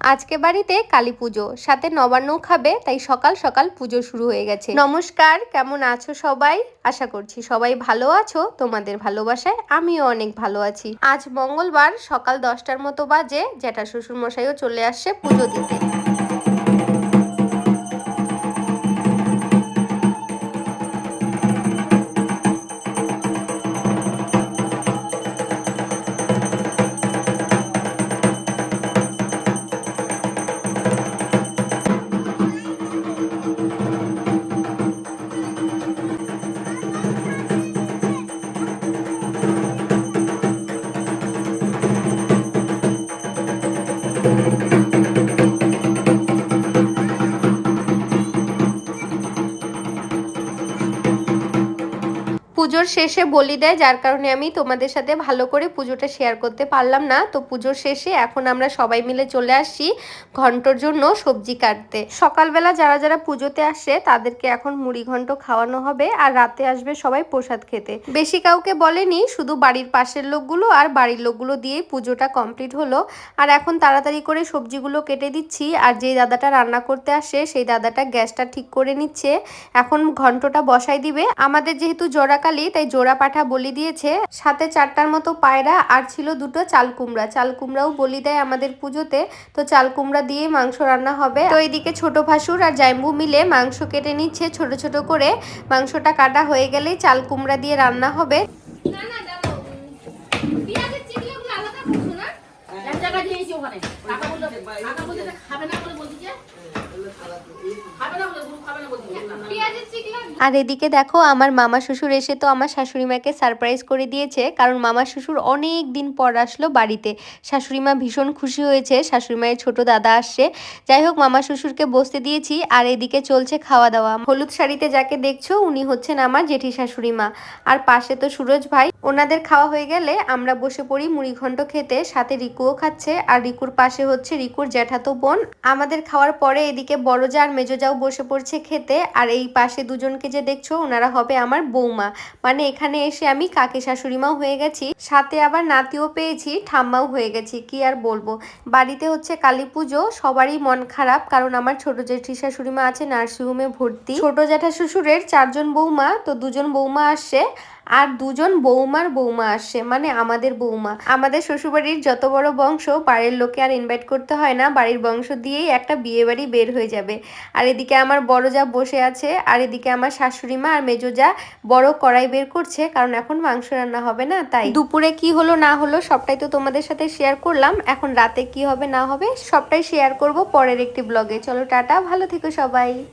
আজকে বাড়িতে কালী পুজো, সাথে নবান্ন খাবে, তাই সকাল সকাল পুজো শুরু হয়ে গেছে। নমস্কার, কেমন আছো সবাই? আশা করছি সবাই ভালো আছো, তোমাদের ভালোবাসায় আমিও অনেক ভালো আছি। আজ মঙ্গলবার সকাল দশটার মতো বাজে জ্যাঠা শ্বশুর মশাইও চলে আসছে পুজো দিতে। পুজোর শেষে বলি দেয়, যার কারণে আমি তোমাদের সাথে ভালো করে পুজোটা শেয়ার করতে পারলাম না। তো পুজোর শেষে এখন আমরা সবাই মিলে চলে আসছি ঘন্টর জন্য সবজি কাটতে। সকালবেলা যারা যারা পুজোতে আসে, তাদেরকে এখন মুড়ি ঘন্ট খাওয়ানো হবে আর রাতে আসবে সবাই প্রসাদ খেতে। বেশি কাউকে বলেনি, শুধু বাড়ির পাশের লোকগুলো আর বাড়ির লোকগুলো দিয়েই পুজোটা কমপ্লিট হলো। আর এখন তাড়াতাড়ি করে সবজিগুলো কেটে দিচ্ছি। আর যেই দাদাটা রান্না করতে আসে, সেই দাদাটা গ্যাসটা ঠিক করে নিচ্ছে। এখন ঘন্টটা বসাই দিবে। আমাদের যেহেতু জোড়াকালি তাই জোড়া পাঠা বলি দিয়েছে। সাথে চারটার মতো পায়রা, আর ছিল দুটো চাল কুমড়া। চাল কুমড়াও বলি দেয় আমাদের পুজোতে। তো চাল কুমড়া দিয়ে মাংস রান্না হবে। তো এইদিকে ছোট ভাসুর আর জাইম্বু মিলে মাংস কেটে নিচ্ছে ছোট ছোট করে। মাংসটা কাটা হয়ে গেলেই চাল কুমড়া দিয়ে রান্না হবে। খাবে না বলে বলছি খাবে না বলে খাবে না বলছি আর এদিকে দেখো, আমার মামা শ্বশুর এসে তো আমার শাশুড়ি মাকে সারপ্রাইজ করে দিয়েছে, কারণ মামা শ্বশুর অনেক দিন পর আসলো বাড়িতে। শাশুড়ি মা ভীষণ খুশি হয়েছে, শাশুড়ি মায়ের ছোট দাদা আসছে। যাই হোক, মামা শ্বশুরকে বসতে দিয়েছি, আর এদিকে চলছে খাওয়া দাওয়া হলুদ শাড়িতে যাকে দেখছ, উনি হচ্ছেন আমার জেঠি শাশুড়ি মা। আর পাশে তো সুরজ ভাই, ওনাদের খাওয়া হয়ে গেলে আমরা বসে পড়ি মুড়ি ঘন্ট খেতে, সাথে রিকুও খাচ্ছে, আর রিকুর পাশে হচ্ছে রিকুর জ্যাঠাতো বোন। আমাদের খাওয়ার পরে এদিকে বড় যা আর মেজো যাও বসে পড়ছে খেতে, আর এই পাশে দুজনকে যে দেখছ, ওনারা হবে আমার বৌমা। মানে এখানে এসে আমি কাকে শাশুড়িমাও হয়ে গেছি, সাথে আবার নাতিও পেয়েছি, ঠাম্মাও হয়ে গেছি, কি আর বলব। বাড়িতে হচ্ছে কালী পুজো, সবারই মন খারাপ, কারণ আমার ছোট জেঠি শাশুড়িমা আছে নার্সিংহোমে ভর্তি। ছোট জ্যাঠা শ্বশুরের চারজন বৌমা, তো দুজন বৌমা আসছে। আর দুজন বৌমার বৌমা আসছে মানে আমাদের বৌমা। আমাদের শ্বশুরবাড়ির যত বড় বংশ, বাড়ির লোকে আর ইনভাইট করতে হয় না, বাড়ির বংশ দিয়েই একটা বিয়ে বাড়ি বের হয়ে যাবে। আর এদিকে আমার বড় যা বসে আছে, আর এদিকে আমার শাশুড়ি মা আর মেজো যা বড় কড়াই বের করছে, কারণ এখন মাংস রান্না হবে না, তাই। দুপুরে কি হলো না হলো সবটাই তো তোমাদের সাথে শেয়ার করলাম, এখন রাতে কি হবে না হবে সবটাই শেয়ার করব পরের একটি ব্লগে চলো টাটা, ভালো থেকো সবাই।